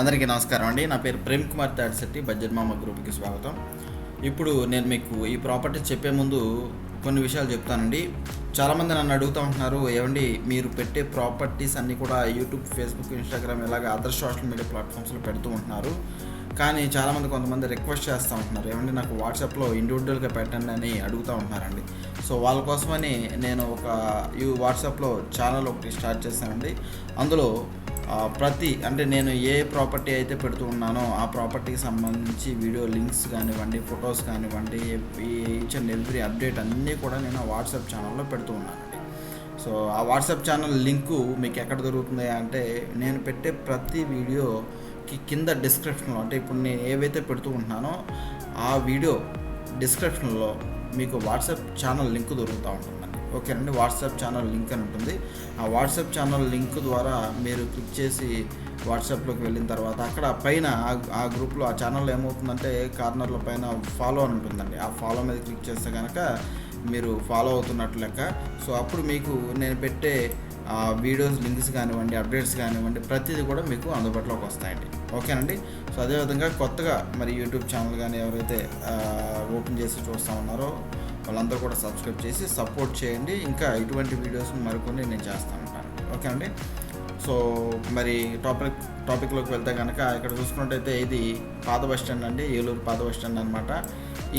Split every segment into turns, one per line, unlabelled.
అందరికీ నమస్కారం అండి. నా పేరు ప్రేమ్ కుమార్ తాడిశెట్టి బడ్జెట్ మామ గ్రూప్కి స్వాగతం. ఇప్పుడు నేను మీకు ఈ ప్రాపర్టీ చెప్పే ముందు కొన్ని విషయాలు చెప్తానండి. చాలామంది నన్ను అడుగుతూ ఉంటున్నారు ఏమండి మీరు పెట్టే ప్రాపర్టీస్ అన్నీ కూడా యూట్యూబ్ ఫేస్బుక్ ఇన్స్టాగ్రామ్ ఇలాగ అదర్ సోషల్ మీడియా ప్లాట్ఫామ్స్లో పెడుతూ ఉంటున్నారు. కానీ చాలామంది కొంతమంది రిక్వెస్ట్ చేస్తూ ఉంటున్నారు ఏమంటే నాకు వాట్సాప్లో ఇండివిజువల్గా పెట్టండి అని అడుగుతూ ఉంటున్నారండి. సో వాళ్ళ కోసమని నేను ఒక ఈ వాట్సాప్లో ఛానల్ ఒకటి స్టార్ట్ చేశానండి. అందులో ప్రతి అంటే నేను ఏ ప్రాపర్టీ అయితే పెడుతూ ఉన్నానో ఆ ప్రాపర్టీకి సంబంధించి వీడియో లింక్స్ కానివ్వండి ఫొటోస్ కానివ్వండి ఈచ్ అండ్ ఎవ్రీ అప్డేట్ అన్నీ కూడా నేను ఆ వాట్సాప్ ఛానల్లో పెడుతూ ఉన్నానండి. సో ఆ వాట్సాప్ ఛానల్ లింకు మీకు ఎక్కడ దొరుకుతుంది అంటే నేను పెట్టే ప్రతి వీడియోకి కింద డిస్క్రిప్షన్లో అంటే ఇప్పుడు నేను ఏవైతే పెడుతూ ఉంటున్నానో ఆ వీడియో డిస్క్రిప్షన్లో మీకు వాట్సాప్ ఛానల్ లింక్ దొరుకుతూ ఉంటుంది. ఓకేనండి వాట్సాప్ ఛానల్ లింక్ అని ఉంటుంది. ఆ వాట్సాప్ ఛానల్ లింక్ ద్వారా మీరు క్లిక్ చేసి వాట్సాప్లోకి వెళ్ళిన తర్వాత అక్కడ పైన ఆ- గ్రూప్లో ఆ ఛానల్ ఏమవుతుందంటే కార్నర్లో పైన ఫాలో అని ఉంటుందండి. ఆ ఫాలో మీద క్లిక్ చేస్తే కనుక మీరు ఫాలో అవుతున్నట్లు లెక్క. సో అప్పుడు మీకు నేను పెట్టే ఆ వీడియోస్ లింక్స్ కానివ్వండి అప్డేట్స్ కానివ్వండి ప్రతిదీ కూడా మీకు అందుబాటులోకి వస్తాయండి. ఓకేనండి? సో అదేవిధంగా కొత్తగా మరి యూట్యూబ్ ఛానల్ కానీ ఎవరైతే ఓపెన్ చేసి చూస్తూ ఉన్నారో వాళ్ళందరూ కూడా సబ్స్క్రైబ్ చేసి సపోర్ట్ చేయండి. ఇంకా ఇటువంటి వీడియోస్ మరికొన్ని నేను చేస్తూ ఉంటాను. ఓకే అండి? సో మరి టాపిక్ టాపిక్లోకి వెళ్తే కనుక ఇక్కడ చూసుకున్నట్టయితే ఇది పాత బస్ స్టాండ్ అండి. ఏలూరు పాత బస్ స్టాండ్ అనమాట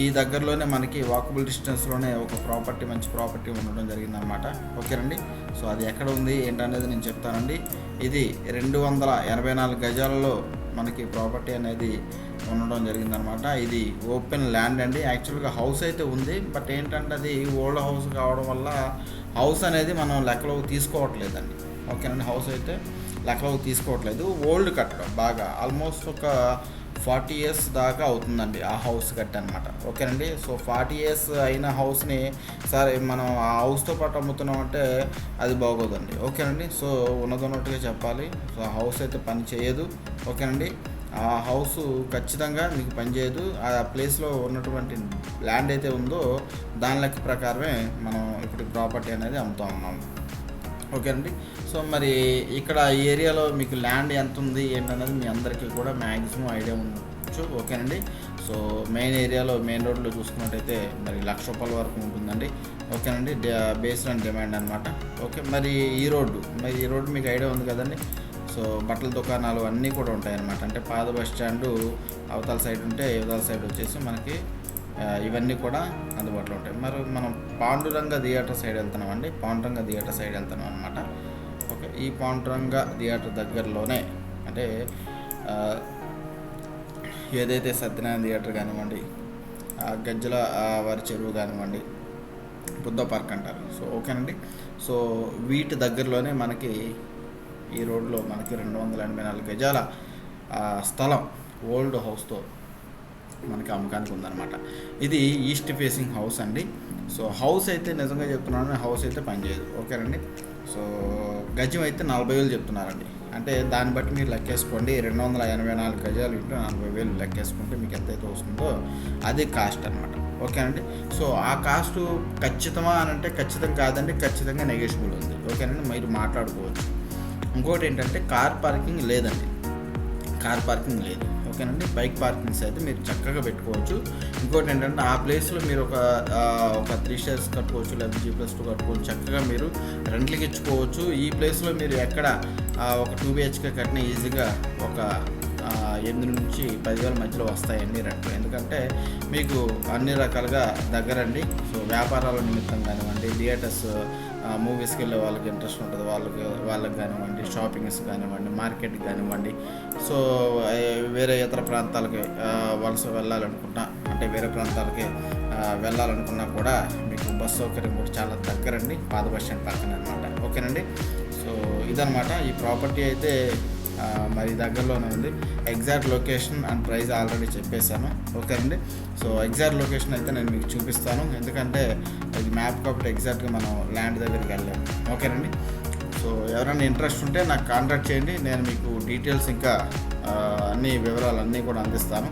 ఈ దగ్గరలోనే మనకి వాకబుల్ డిస్టెన్స్లోనే ఒక ప్రాపర్టీ మంచి ప్రాపర్టీ ఉండడం జరిగిందనమాట ఓకేనండి సో అది ఎక్కడ ఉంది? ఏంటనేది నేను చెప్తానండి. ఇది రెండు వందల ఎనభై నాలుగు గజాలలో మనకి ప్రాపర్టీ అనేది ఉండడం జరిగిందనమాట. ఇది ఓపెన్ ల్యాండ్ అండి. యాక్చువల్గా హౌస్ అయితే ఉంది. బట్ ఏంటంటే అది ఓల్డ్ హౌస్ కావడం వల్ల హౌస్ అనేది మనం లెక్కలోకి తీసుకోవట్లేదండి. ఓకేనండి. హౌస్ అయితే లెక్కలోకి తీసుకోవట్లేదు. ఓల్డ్ కట్టడం బాగా. ఆల్మోస్ట్ ఒక ఫార్టీ ఇయర్స్ దాకా అవుతుందండి ఆ హౌస్ కట్ అనమాట ఓకేనండి? సో ఫార్టీ ఇయర్స్ అయిన హౌస్ని సరే మనం ఆ హౌస్తో పాటు అమ్ముతున్నాం అంటే అది బాగోదండి. ఓకేనండి? సో ఉన్నదన్నట్టుగా చెప్పాలి. సో ఆ హౌస్ అయితే పని చేయదు. ఓకేనండి? ఆ హౌస్ ఖచ్చితంగా మీకు పనిచేయదు ఆ ప్లేస్లో ఉన్నటువంటి ల్యాండ్ అయితే ఉందో దాని లెక్క ప్రకారమే మనం ఇప్పుడు ప్రాపర్టీ అనేది అమ్ముతా ఉన్నాము ఓకేనండి సో మరి ఇక్కడ ఈ ఏరియాలో మీకు ల్యాండ్ ఎంత ఉంది ఏంటనేది మీ అందరికీ కూడా మ్యాక్సిమం ఐడియా ఉండొచ్చు. ఓకేనండి సో మెయిన్ ఏరియాలో మెయిన్ రోడ్లో చూసుకున్నట్టయితే మరి లక్ష రూపాయల వరకు ఉంటుందండి. ఓకేనండి బేస్డ్ ఆన్ డిమాండ్ అనమాట ఓకే మరి ఈ రోడ్డు మరి ఈ రోడ్డు మీకు ఐడియా ఉంది కదండి. సో బట్టల దుకాణాలు అన్నీ కూడా ఉంటాయన్నమాట. అంటే పాద బస్ స్టాండు అవతల సైడ్ ఉంటే ఇవతల సైడ్ వచ్చేసి మనకి ఇవన్నీ కూడా అందుబాటులో ఉంటాయి. మరి మనం పాండురంగ థియేటర్ సైడ్ వెళ్తున్నాం అండి పాండురంగ థియేటర్ సైడ్ వెళ్తున్నాం అనమాట ఓకే ఈ పాండురంగ థియేటర్ దగ్గరలోనే అంటే ఏదైతే సత్యనారాయణ థియేటర్ కానివ్వండి గజ్జల వారి చెరువు కానివ్వండి బుద్ధ పార్క్ అంటారు. సో ఓకేనండి. సో వీటి దగ్గరలోనే మనకి ఈ రోడ్లో మనకి రెండు వందల ఎనభై నాలుగు గజాల స్థలం ఓల్డ్ హౌస్తో మనకి అమ్మకానికి ఉందన్నమాట. ఇది ఈస్ట్ ఫేసింగ్ హౌస్ అండి. సో హౌస్ అయితే నిజంగా చెప్తున్నాను హౌస్ అయితే పనిచేయదు ఓకేనండి? సో గజం అయితే నలభై వేలు చెప్తున్నారండి. అంటే దాన్ని బట్టి మీరు లెక్కేసుకోండి. రెండు వందల ఎనభై నాలుగు గజాలు ఇంటూ నలభై వేలు లెక్కేసుకుంటే మీకు ఎంతైతే వస్తుందో అది కాస్ట్ అనమాట ఓకేనండి? సో ఆ కాస్ట్ ఖచ్చితమా అని అంటే ఖచ్చితంగా కాదండి. ఖచ్చితంగా నెగోషియబుల్ ఉంది. ఓకేనండి? మీరు మాట్లాడుకోవచ్చు. ఇంకోటి ఏంటంటే కార్ పార్కింగ్ లేదండి. కార్ పార్కింగ్ లేదు. ఓకేనండి? బైక్ పార్కింగ్స్ అయితే మీరు చక్కగా పెట్టుకోవచ్చు. ఇంకోటి ఏంటంటే ఆ ప్లేస్లో మీరు ఒక ఒక త్రీ షేర్స్ కట్టుకోవచ్చు లేదా జీ ప్లస్ టూ కట్టుకోవచ్చు. చక్కగా మీరు రెంట్లకి ఇచ్చుకోవచ్చు. ఈ ప్లేస్లో మీరు ఎక్కడ ఒక టూ బిహెచ్కే కట్టిన ఈజీగా ఒక ఎనిమిది నుంచి పదివేల మధ్యలో వస్తాయండి రెంట్లు ఎందుకంటే మీకు అన్ని రకాలుగా దగ్గరండి. సో వ్యాపారాల నిమిత్తం కానివ్వండి థియేటర్స్ మూవీస్కి వెళ్ళే వాళ్ళకి ఇంట్రెస్ట్ ఉంటుంది. వాళ్ళకి వాళ్ళకి కానివ్వండి షాపింగ్స్ కానివ్వండి మార్కెట్ కానివ్వండి. సో వేరే ఇతర ప్రాంతాలకి వలస వెళ్ళాలనుకున్నా అంటే వేరే ప్రాంతాలకి వెళ్ళాలనుకున్నా కూడా మీకు బస్ సౌకర్యం కూడా చాలా దగ్గరండి. పాత బస్ స్టాండ్ పక్కన అనమాట ఓకేనండి? సో ఇదనమాట ఈ ప్రాపర్టీ అయితే మరి దగ్గరలోనే ఉంది. Exact location and price already చెప్పేశాను. ఓకే అండి? సో ఎగ్జాక్ట్ లొకేషన్ అయితే నేను మీకు చూపిస్తాను. ఎందుకంటే ఇది మ్యాప్ కాబట్టి ఎగ్జాక్ట్గా మనం ల్యాండ్ దగ్గరికి వెళ్ళాము ఓకేనండి సో ఎవరైనా ఇంట్రెస్ట్ ఉంటే నాకు కాంటాక్ట్ చేయండి. నేను మీకు డీటెయిల్స్ ఇంకా అన్ని వివరాలు అన్నీ కూడా అందిస్తాను.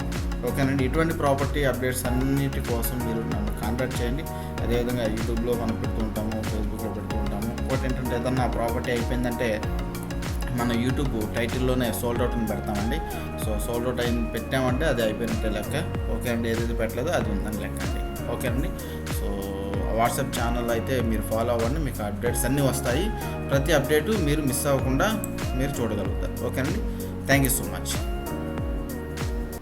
ఓకేనండి ఇటువంటి ప్రాపర్టీ అప్డేట్స్ అన్నిటి కోసం మీరు నన్ను కాంటాక్ట్ చేయండి. అదేవిధంగా యూట్యూబ్లో మనం పెడుతూ ఉంటాము ఫేస్బుక్లో పెడుతూ ఉంటాము. ఇంకోటి ఏంటంటే ఏదన్నా ప్రాపర్టీ అయిపోయిందంటే మన యూట్యూబ్ టైటిల్లోనే సోల్డ్ అవుట్ అని పెడతామండి. సో సోల్డ్ అవుట్ అయిన పెట్టామంటే అది అయిపోయినట్టే లెక్క. ఓకే అండి ఏదైతే పెట్టలేదో అది ఉందని లెక్క అండి. ఓకే అండి. సో వాట్సాప్ ఛానల్ అయితే మీరు ఫాలో అవ్వండి. మీకు అప్డేట్స్ అన్నీ వస్తాయి. ప్రతి అప్డేటు మీరు మిస్ అవ్వకుండా మీరు చూడగలుగుతారు. ఓకే అండి. Thank you so much.